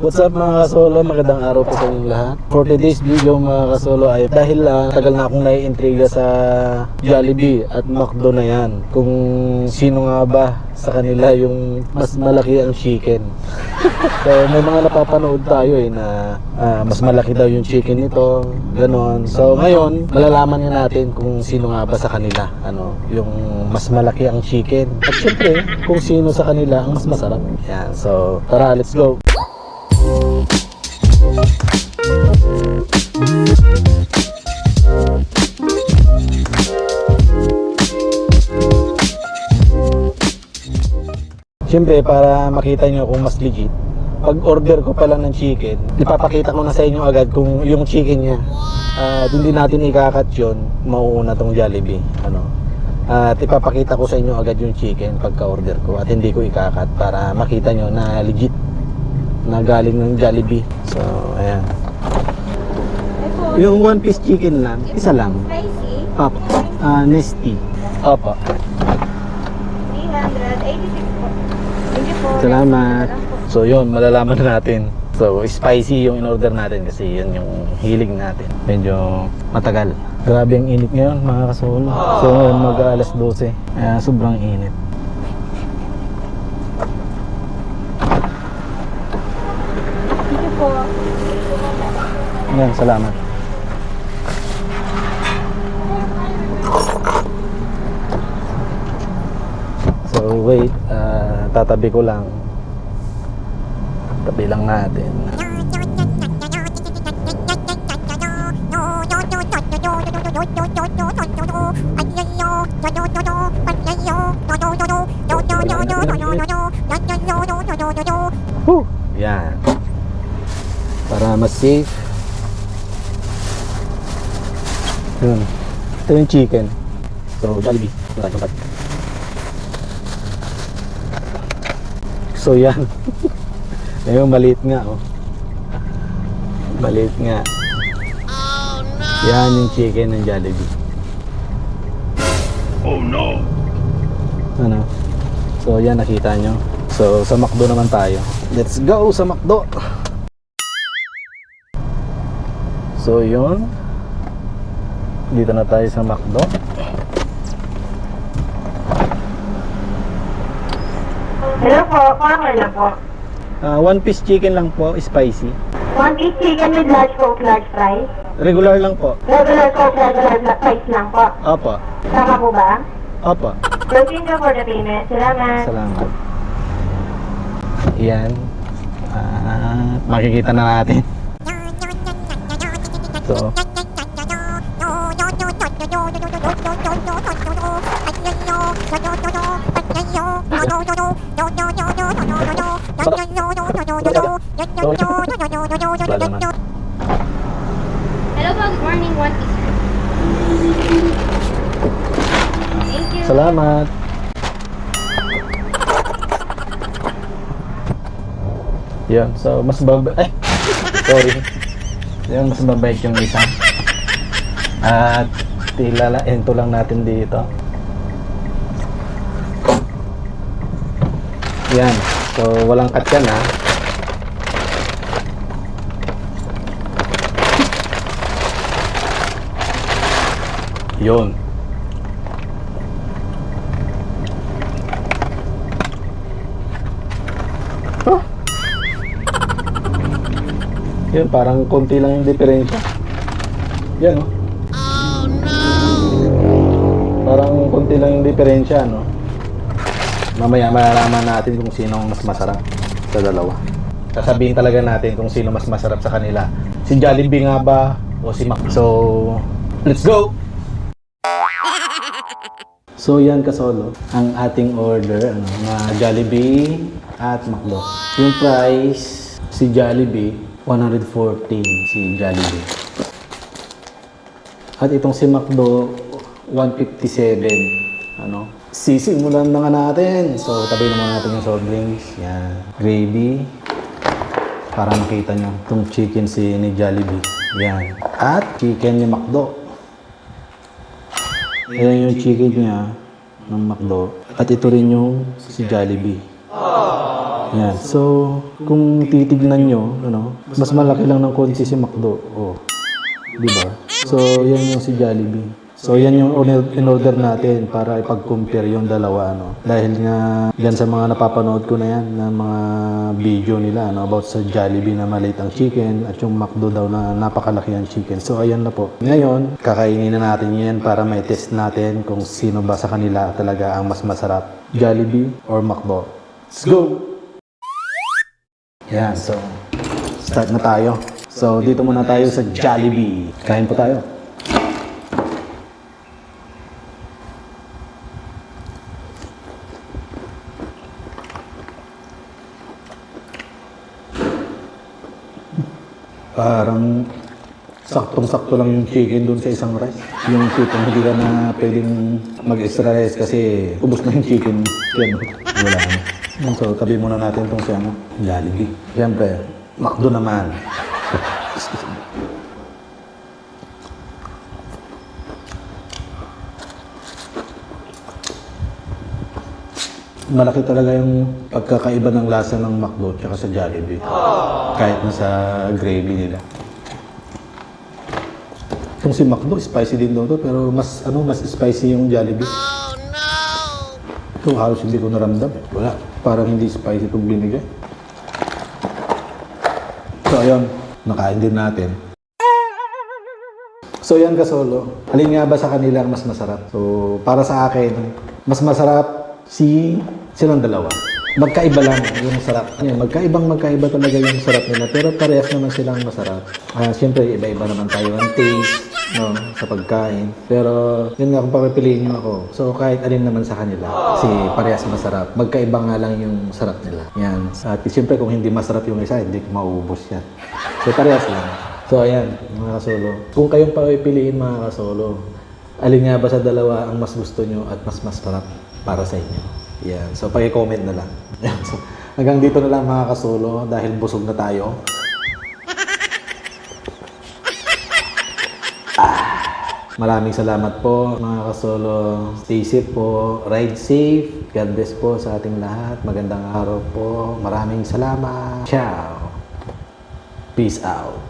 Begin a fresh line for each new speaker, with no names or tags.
What's up mga kasolo? Magandang araw po sa inyong lahat. For today's video mga kasolo ay dahil ah, tagal na akong naiintriga sa Jollibee at McDo na yan. Kung sino nga ba sa kanila yung mas malaki ang chicken. so may mga napapanood tayo eh na ah, mas malaki daw yung chicken nito, ganon. So ngayon, malalaman nga natin kung sino nga ba sa kanila, ano, yung mas malaki ang chicken. At syempre, kung sino sa kanila ang mas masarap. Yan. So tara, let's go. Siyempre, para makita nyo kung mas legit, pag order ko pa lang ng chicken, ipapakita ko na sa inyo agad kung yung chicken niya. At hindi natin ikakat yun, mauuna tong Jollibee. Ano? At ipapakita ko sa inyo agad yung chicken pagka order ko at hindi ko ikakat para makita nyo na legit na galing ng Jollibee. So, ayan. Yung one piece chicken lang, isa lang.
Spicy,
Pop. Ah, Nesty. Opo.
386 po. Thank you po.
Salamat. So yun, malalaman na natin. So spicy yung in-order natin kasi yun yung hilig natin. Medyo matagal. Grabe ang init ngayon mga kasolo. So mag alas 12. Kaya sobrang init.
Thank you po.
Yan, salamat. So wait, ah, tatabi ko lang. Tabi lang natin. Whew! Yan. Para mas safe. Yun. Ito yung chicken. So, Jollibee. Wala. So, yan. Ayun, maliit nga, oh. Maliit nga. Yan yung chicken ng Jollibee.
Oh no!
Ano? So, yan, nakita nyo. So, sa McDo naman tayo. Let's go sa McDo! So, yun. Dito na tayo sa McDo.
Hello po, Farmer na po.
Ah, one piece chicken lang po, spicy.
One piece chicken with large coke, large fries.
Regular lang po.
Regular coke, regular black fries lang po.
Opo.
Tama po ba?
Opo.
Continue for the payment. Salamat.
Salamat. Yan. Ah, makikita na natin. So,
Hello po, good morning. One piece. Thank you.
Salamat. Yan, so mas babay... Ay! Sorry. Yan, mas mabait yung isa. At tilalain to lang natin dito. Yan. So, walang cut yan ha. Yun. Oh. Yan, parang konti lang yung diferensya. Yan, oh. Parang konti lang yung diferensya, no? Mamaya malalaman natin kung sino ang mas masarap sa dalawa. Sasabihin talaga natin kung sino mas masarap sa kanila. Si Jollibee nga ba o si Mac? So, let's go! So yan kasolo, ang ating order, ano, na Jollibee at McDo. Yung price, si Jollibee, 114 si Jollibee. At itong si McDo, 157. Ano? Sisimulan na nga natin. So, tabi naman natin yung soft drinks. Yan. Gravy. Para makita nyo itong chicken si ni Jollibee. Yan. At chicken ni McDo. Ayan yung chicken niya ng McDo. At ito rin yung si Jollibee. Yan. So, kung titignan nyo, ano, mas malaki lang ng konti si McDo. Oh. Di ba? So, yan yung si Jollibee. So, yan yung order- in-order natin para ipag-compare yung dalawa, ano. Dahil nga, yan sa mga napapanood ko na yan, na mga video nila, ano, about sa Jollibee na maliit ang chicken at yung McDo daw na napakalaki ang chicken. So, ayan na po. Ngayon, kakainin na natin yan para may test natin kung sino ba sa kanila talaga ang mas masarap. Jollibee or McDo. Let's go! Yan, so, start na tayo. So, dito muna tayo sa Jollibee. Kain po tayo. Parang saktong-sakto lang yung chicken doon sa isang rice. Yung tipong hindi ka na pwedeng mag-extra rice kasi ubos na yung chicken. Yan, wala na. So, tabi muna natin itong si ano, Jollibee. Siyempre, McDo naman. Malaki talaga yung pagkakaiba ng lasa ng McDo tsaka sa Jollibee. Kahit na sa gravy nila. Itong si McDo, spicy din daw to, pero mas ano mas spicy yung Jollibee. Oh no! Ito halos hindi ko naramdam. eh. Wala. Parang hindi spicy itong binigay. So ayun, nakain din natin. So yan kasolo. Alin nga ba sa kanila ang mas masarap? So para sa akin, mas masarap si silang dalawa. Magkaiba lang yung sarap. Yan, magkaibang magkaiba talaga yung sarap nila. Pero parehas naman silang masarap. Ah, Siyempre, iba-iba naman tayo ang taste no, sa pagkain. Pero yun nga, kung papipiliin nyo ako. So kahit alin naman sa kanila, si parehas masarap. Magkaiba nga lang yung sarap nila. Yan. At siyempre, kung hindi masarap yung isa, hindi mauubos yan. So parehas lang. So ayan, mga kasolo. Kung kayong papipiliin mga kasolo, alin nga ba sa dalawa ang mas gusto nyo at mas masarap para sa inyo? Yan. So, pag-comment na lang. so, hanggang dito na lang mga kasulo dahil busog na tayo. Ah. Maraming salamat po mga kasolo. Stay safe po. Ride safe. God bless po sa ating lahat. Magandang araw po. Maraming salamat. Ciao. Peace out.